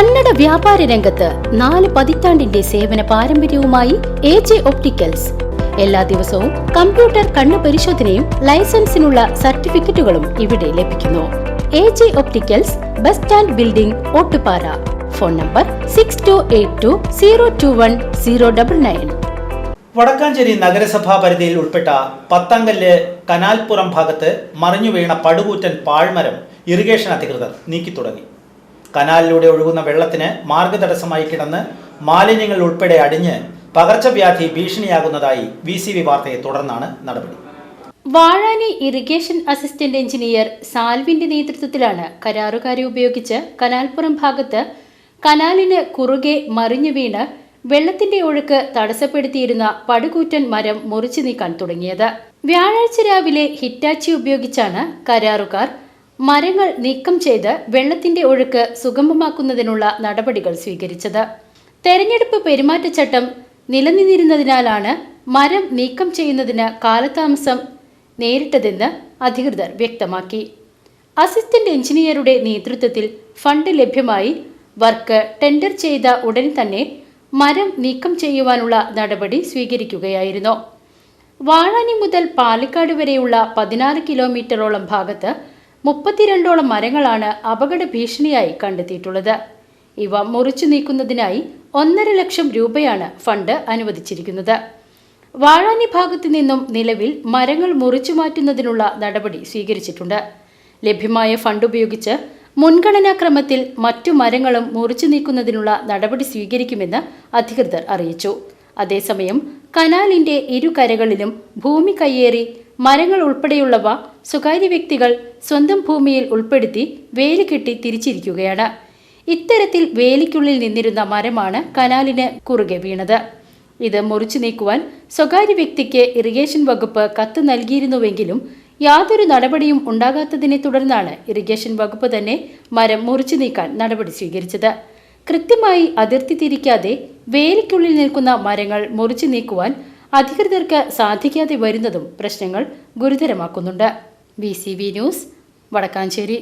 കന്നഡ വ്യാപാര രംഗത്ത് നാല് പതിറ്റാണ്ടിന്റെ സേവന പാരമ്പര്യവുമായി എ ജെ ഒപ്റ്റിക്കൽസ്. എല്ലാ ദിവസവും കമ്പ്യൂട്ടർ കണ്ണു പരിശോധനയും ലൈസൻസിനുള്ള സർട്ടിഫിക്കറ്റുകളും ഇവിടെ ലഭിക്കുന്നു. A J opticals bus stand building Ottupara. Phone number six two eight two zero two one zero double nine Vadakkanchery നഗരസഭാ പരിധിയിൽ ഉൾപ്പെട്ട പത്തങ്കല്ല് കനാൽപ്പുറം ഭാഗത്ത് മറിഞ്ഞു വീണ പടുകൂറ്റൻ പാഴ്മരം ഇറിഗേഷൻ അധികൃതർ നീക്കി തുടങ്ങി കനാലിലൂടെ ഒഴുകുന്ന വെള്ളത്തിന് മാർഗതടസ്സമായി കിടന്ന് മാലിന്യങ്ങൾ ഉൾപ്പെടെ അടിഞ്ഞ് പകർച്ചവ്യാധി ഭീഷണിയാകുന്നതായി വി സി വി വാർത്തയെ തുടർന്നാണ് നടപടി. വാഴാനി ഇറിഗേഷൻ അസിസ്റ്റന്റ് എഞ്ചിനീയർ സാൽവിന്റെ നേതൃത്വത്തിലാണ് കരാറുകാരെ ഉപയോഗിച്ച് കനാൽപ്പുറം ഭാഗത്ത് കനാലിന് കുറുകെ മറിഞ്ഞു വീണ് വെള്ളത്തിന്റെ ഒഴുക്ക് തടസ്സപ്പെടുത്തിയിരുന്ന പടുകൂറ്റൻ മരം മുറിച്ചു നീക്കാൻ തുടങ്ങിയത്. വ്യാഴാഴ്ച രാവിലെ ഹിറ്റാച്ചി ഉപയോഗിച്ചാണ് കരാറുകാർ മരങ്ങൾ നീക്കം ചെയ്ത് വെള്ളത്തിന്റെ ഒഴുക്ക് സുഗമമാക്കുന്നതിനുള്ള നടപടികൾ സ്വീകരിച്ചത്. തെരഞ്ഞെടുപ്പ് പെരുമാറ്റച്ചട്ടം നിലനിന്നിരുന്നതിനാലാണ് മരം നീക്കം ചെയ്യുന്നതിന് കാലതാമസം നേരിട്ടതെന്ന് അധികൃതർ വ്യക്തമാക്കി. അസിസ്റ്റന്റ് എഞ്ചിനീയറുടെ നേതൃത്വത്തിൽ ഫണ്ട് ലഭ്യമായി. വർക്ക് ടെൻഡർ ചെയ്ത ഉടൻ തന്നെ മരം നീക്കം ചെയ്യുവാനുള്ള നടപടി സ്വീകരിക്കുകയായിരുന്നു. വാഴാനി മുതൽ പാലക്കാട് വരെയുള്ള പതിനാറ് കിലോമീറ്ററോളം ഭാഗത്ത് മുപ്പത്തിരണ്ടോളം മരങ്ങളാണ് അപകട ഭീഷണിയായി കണ്ടെത്തിയിട്ടുള്ളത്. ഇവ മുറിച്ചു നീക്കുന്നതിനായി ഒന്നര ലക്ഷം രൂപയാണ് ഫണ്ട് അനുവദിച്ചിരിക്കുന്നത്. വാഴാനി ഭാഗത്തു നിന്നും നിലവിൽ മരങ്ങൾ മുറിച്ചു മാറ്റുന്നതിനുള്ള നടപടി സ്വീകരിച്ചിട്ടുണ്ട്. ലഭ്യമായ ഫണ്ട് ഉപയോഗിച്ച് മുൻഗണനാക്രമത്തിൽ മറ്റു മരങ്ങളും മുറിച്ചു നീക്കുന്നതിനുള്ള നടപടി സ്വീകരിക്കുമെന്ന് അധികൃതർ അറിയിച്ചു. അതേസമയം കനാലിന്റെ ഇരുകരകളിലും ഭൂമി കയ്യേറി മരങ്ങൾ ഉൾപ്പെടെയുള്ളവ സ്വകാര്യ വ്യക്തികൾ സ്വന്തം ഭൂമിയിൽ ഉൾപ്പെടുത്തി വേലി കെട്ടി തിരിച്ചിരിക്കുകയാണ്. ഇത്തരത്തിൽ വേലിക്കുള്ളിൽ നിന്നിരുന്ന മരമാണ് കനാലിന് കുറുകെ വീണത്. ഇത് മുറിച്ചു നീക്കുവാൻ സ്വകാര്യ വ്യക്തിക്ക് ഇറിഗേഷൻ വകുപ്പ് കത്ത് നൽകിയിരുന്നുവെങ്കിലും യാതൊരു നടപടിയും ഉണ്ടാകാത്തതിനെ തുടർന്നാണ് ഇറിഗേഷൻ വകുപ്പ് തന്നെ മരം മുറിച്ചു നീക്കാൻ നടപടി സ്വീകരിച്ചത്. കൃത്യമായി അതിർത്തി തിരിക്കാതെ വേലിക്കുള്ളിൽ നിൽക്കുന്ന മരങ്ങൾ മുറിച്ചു നീക്കുവാൻ അധികൃതർക്ക് സാധിക്കാതെ വരുന്നതും പ്രശ്നങ്ങൾ ഗുരുതരമാക്കുന്നുണ്ട്. B news Vadakkanchery.